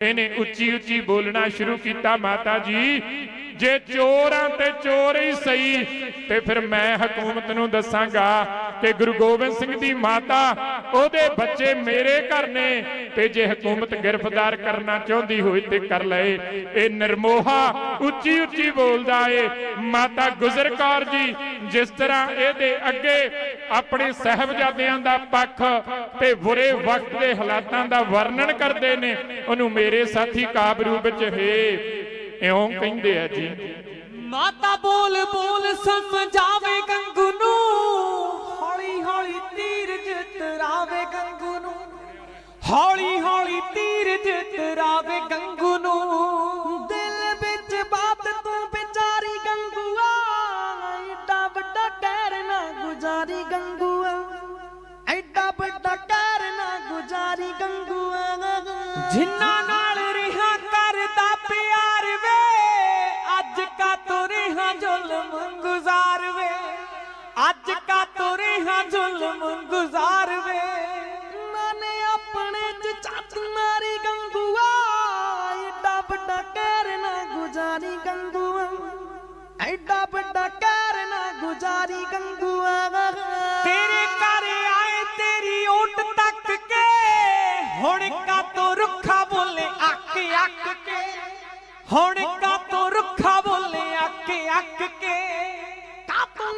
ਇਹਨੇ ਉੱਚੀ ਉੱਚੀ ਬੋਲਣਾ ਸ਼ੁਰੂ ਕੀਤਾ ਮਾਤਾ ਜੀ। ਜੇ ਚੋਰਾਂ ਤੇ ਚੋਰ ਹੀ ਸਹੀ, ਤੇ ਫਿਰ ਮੈਂ ਹਕੂਮਤ ਨੂੰ ਦੱਸਾਂਗਾ ਕਿ ਗੁਰੂ ਗੋਬਿੰਦ ਸਿੰਘ ਦੀ ਮਾਤਾ, ਉਹਦੇ ਬੱਚੇ ਮੇਰੇ ਘਰ ਨੇ, ਤੇ ਜੇ ਹਕੂਮਤ ਗ੍ਰਿਫਤਾਰ ਕਰਨਾ ਚਾਹੁੰਦੀ ਹੋਈ ਤੇ ਕਰ ਲਏ। ਇਹ ਨਿਰਮੋਹਾ ਉੱਚੀ ਉੱਚੀ ਬੋਲਦਾ ਏ। ਮਾਤਾ ਗੁਜਰ ਕੌਰ ਜੀ, ਜਿਸ ਤਰ੍ਹਾਂ ਇਹਦੇ ਅੱਗੇ ਆਪਣੇ ਸਹਿਬਜ਼ਾਦਿਆਂ ਦਾ ਪੱਖ ਤੇ ਬੁਰੇ ਵਕਤ ਦੇ ਹਾਲਾਤਾਂ ਦਾ ਵਰਣਨ ਕਰਦੇ ਨੇ, ਉਹਨੂੰ ਮੇਰੇ ਸਾਥੀ ਕਾਬਰੂ ਵਿੱਚ ਹੈ। ਇਉਂ ਕਹਿੰਦੇ ਆ ਜੀ। ਮਾਤਾ ਬੋਲ ਬੋਲ ਸਮਝਾਵੇ ਗੰਗੂ ਨੂੰ। ਹੌਲੀ ਹੌਲੀ ਤੀਰ ਜਿਤਰਾਵੇ ਗੰਗੂ ਨੂੰ। ਹੌਲੀ ਹੌਲੀ ਤੀਰ ਜਿਤਰਾਵੇ ਗੰਗੂ ਨੂੰ। ਦਿਲ ਵਿੱਚ ਬਾਤ ਤੂੰ ਵਿਚਾਰੀ ਗੰਗੂਆ। ਐਡਾ ਵੱਡਾ ਟੈਰ ਨਾ ਗੁਜ਼ਾਰੀ ਗੰਗੂਆ। ਐਡਾ ਵੱਡਾ ਟੈਰ ਨਾ ਗੁਜ਼ਾਰੀ ਗੰਗੂਆ। ਜਿੰਨਾ ਵੱਡਾ ਕਹਿਰ ਨਾ ਗੁਜ਼ਾਰੀ ਗੰਗੂਆ। ਤੇਰੇ ਘਰ ਆਏ ਤੇਰੀ ਓਟ ਤੱਕ ਕੇ। ਹੁਣ ਕਾ ਤੋ ਰੁੱਖਾ ਬੋਲੇ ਅੱਕ ਅੱਕ ਕੇ। ਹੁਣ ਕਾ ਤੋ ਰੁੱਖਾ ਬੋਲੇ ਅੱਕ ਅੱਕ ਕੇ। ਕਾ ਤੋ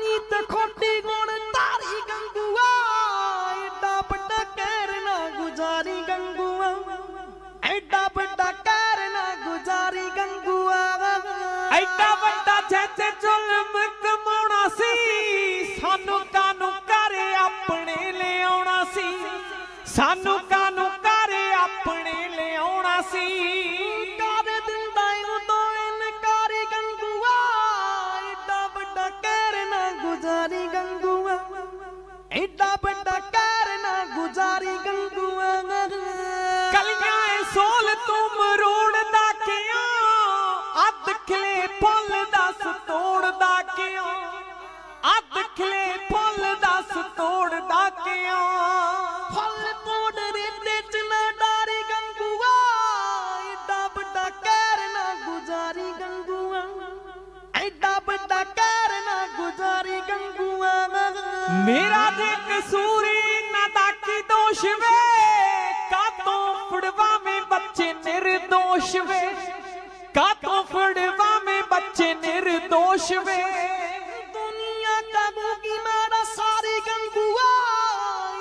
ਮੇਰਾ ਜੇ ਕਸੂਰੀ ਨਾ ਦਾ ਕੀ ਦੋਸ਼ ਵੇ ਕਾਤੋਂ ਫੜਵਾਵੇਂ ਬੱਚੇ ਨਿਰਦੋਸ਼ ਵੇ? ਕਾਤੋਂ ਫੜਵਾਵੇਂ ਬੱਚੇ ਨਿਰਦੋਸ਼ ਵੇ? ਦੁਨੀਆ ਕਾਬੂਗੀ ਮਾਰਾ ਸਾਰੀ ਗੰਗੂਆ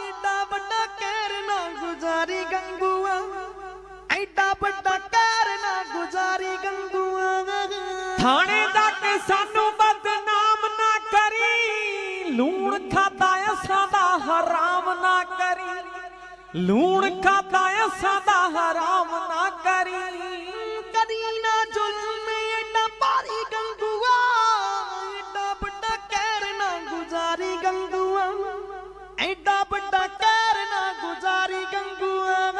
ਐਡਾ ਵੱਡਾ ਕਹਿਰ ਨਾ ਗੁਜ਼ਾਰੀ ਗੰਗੂਆ। ਐਡਾ ਵੱਡਾ ਕਹਿਰ ਨਾ ਗੁਜ਼ਾਰੀ ਗੰਗੂਆ। ਥਾਣੇ ਦਾ ਕਿ ਸਾਨੂੰ ਲੂਣ ਖਾਦਾ ਅਸਾਂ ਦਾ ਹਰਾਮ ਨਾ ਕਰੀ। ਲੂਣ ਖਾਦਾ ਅਸਾਂ ਦਾ ਹਰਾਮ ਨਾ ਕਰੀ। ਕਦੀ ਨਾ ਜ਼ੁਲਮ ਐਡਾ ਭਾਰੀ ਗੰਗੂਆ ਐਡਾ ਵੱਡਾ ਕਹਿਰ ਨਾ ਗੁਜ਼ਾਰੀ ਗੰਗੂਆ। ਐਡਾ ਵੱਡਾ ਕਹਿਰ ਨਾ ਗੁਜ਼ਾਰੀ ਗੰਗੂਆ।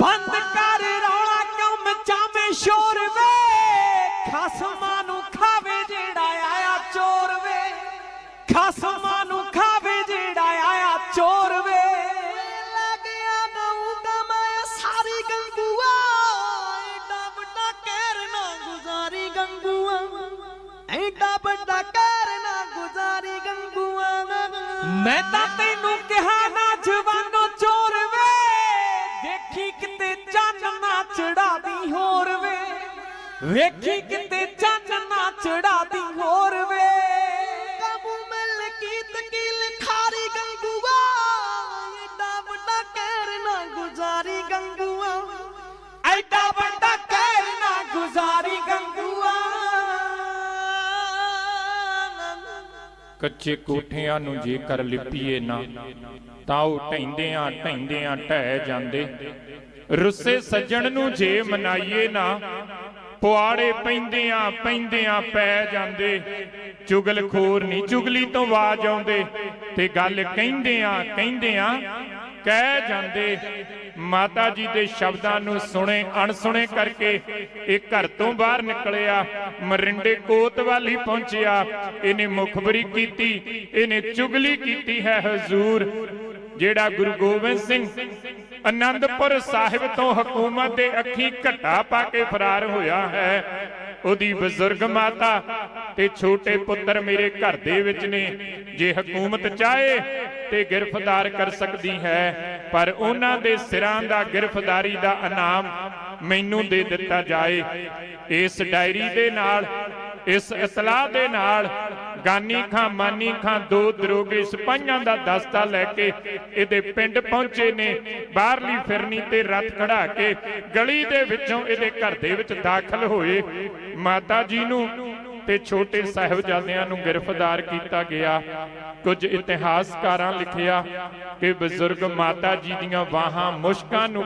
ਬੰਦ ਕਰ ਰੌਲਾ ਕਿਉਂ ਮਚਾਵੇਂ ਸ਼ੋਰ ਵੇ? ਖਸਮਾਂ ਨੂੰ ਖਾਵੇ ਜਿਹੜਾ ਆਇਆ ਚੋਰ ਵੇ। ਖਸਮਾਂ ਮੈਂ ਤਾਂ ਤੈਨੂੰ ਕਿਹਾ ਨਾ, ਜਵਾਨੋ ਚੋਰ ਵੇ। ਦੇਖੀ ਕਿਤੇ ਚੰਨ ਨਾ ਚੜਾਦੀ ਹੋਰ ਵੇ। ਵੇਖੀ ਕਿਤੇ ਚੰਨ ਨਾ ਚੜਾਦੀ ਹੋਰ ਵੇ। ਕੱਚੇ ਕੋਠਿਆਂ ਨੂੰ ਜੇਕਰ ਲਿਪੀਏ ਨਾ, ਤਾਂ ਉਹ ਢੈਂਦਿਆਂ ਢੈਂਦਿਆਂ ਢਹਿ ਜਾਂਦੇ। ਰੁੱਸੇ ਸੱਜਣ ਨੂੰ ਜੇ ਮਨਾਈਏ ਨਾ, ਪੁਆੜੇ ਪੈਂਦਿਆਂ ਪੈਂਦਿਆਂ ਪੈ ਜਾਂਦੇ। ਚੁਗਲਖੋਰ ਨਹੀਂ ਚੁਗਲੀ ਤੋਂ ਆਵਾਜ਼ ਆਉਂਦੇ, ਤੇ ਗੱਲ ਕਹਿੰਦਿਆਂ ਕਹਿੰਦਿਆਂ ਕਹਿ ਜਾਂਦੇ, ਮਾਤਾ ਜੀ ਦੇ ਸ਼ਬਦਾਂ ਨੂੰ ਸੁਣੇ, ਅਣਸੁਣੇ ਕਰਕੇ ਇਹ ਘਰ ਤੋਂ ਬਾਹਰ ਨਿਕਲਿਆ, ਮਰਿੰਡੇ ਕੋਤਵਾਲ ਹੀ ਪਹੁੰਚਿਆ। ਇਹਨੇ ਮੁਖਬਰੀ ਕੀਤੀ, ਇਹਨੇ ਚੁਗਲੀ ਕੀਤੀ ਹੈ ਹਜ਼ੂਰ। ਜਿਹੜਾ ਗੁਰੂ ਗੋਬਿੰਦ ਸਿੰਘ ਅਨੰਦਪੁਰ ਸਾਹਿਬ ਤੋਂ ਹਕੂਮਤ ਦੇ ਅੱਖੀ ਘਟਾ ਪਾ ਕੇ ਫਰਾਰ ਹੋਇਆ ਹੈ ਉਹਦੀ ਬਜ਼ੁਰਗ ਮਾਤਾ ਤੇ ਛੋਟੇ ਪੁੱਤਰ ਮੇਰੇ ਘਰ ਦੇ ਵਿੱਚ ਨੇ। ਜੇ ਹਕੂਮਤ ਚਾਹੇ ਤੇ ਗ੍ਰਿਫਤਾਰ ਕਰ ਸਕਦੀ ਹੈ, ਪਰ ਉਹਨਾਂ ਦੇ ਸਿਰਾਂ ਦਾ ਗ੍ਰਿਫਤਾਰੀ ਦਾ ਇਨਾਮ ਮੈਨੂੰ ਦੇ ਦਿੱਤਾ ਜਾਏ। ਇਸ ਡਾਇਰੀ ਦੇ ਨਾਲ ਇਸ ਇਤਲਾਹ ਦੇ ਨਾਲ ਗਾਨੀ ਖਾਂ, ਮਾਨੀ ਖਾਂ ਦੋ ਦਰੋਗੇ ਸਿਪਾਹੀਆਂ ਦਾ ਦਸਤਾ ਲੈ ਕੇ ਇਹਦੇ ਪਿੰਡ ਪਹੁੰਚੇ ਨੇ। ਬਾਹਰਲੀ ਫਿਰਨੀ ਤੇ ਰੱਥ ਖੜਾ ਕੇ ਗਲੀ ਦੇ ਵਿੱਚੋਂ ਇਹਦੇ ਘਰ ਦੇ ਵਿੱਚ ਦਾਖਲ ਹੋਏ। ਮਾਤਾ ਜੀ ਨੂੰ ਤੇ ਛੋਟੇ ਸਾਹਿਬਜ਼ਾਦਿਆਂ ਨੂੰ ਗ੍ਰਿਫਤਾਰ ਕੀਤਾ ਗਿਆ। ਕੁਝ ਇਤਿਹਾਸਕਾਰਾਂ ਲਿਖਿਆ ਕਿ ਬਜ਼ੁਰਗ ਮਾਤਾ ਜੀ ਦੀਆਂ ਬਾਹਾਂ ਮੁਸ਼ਕਾਂ ਨੂੰ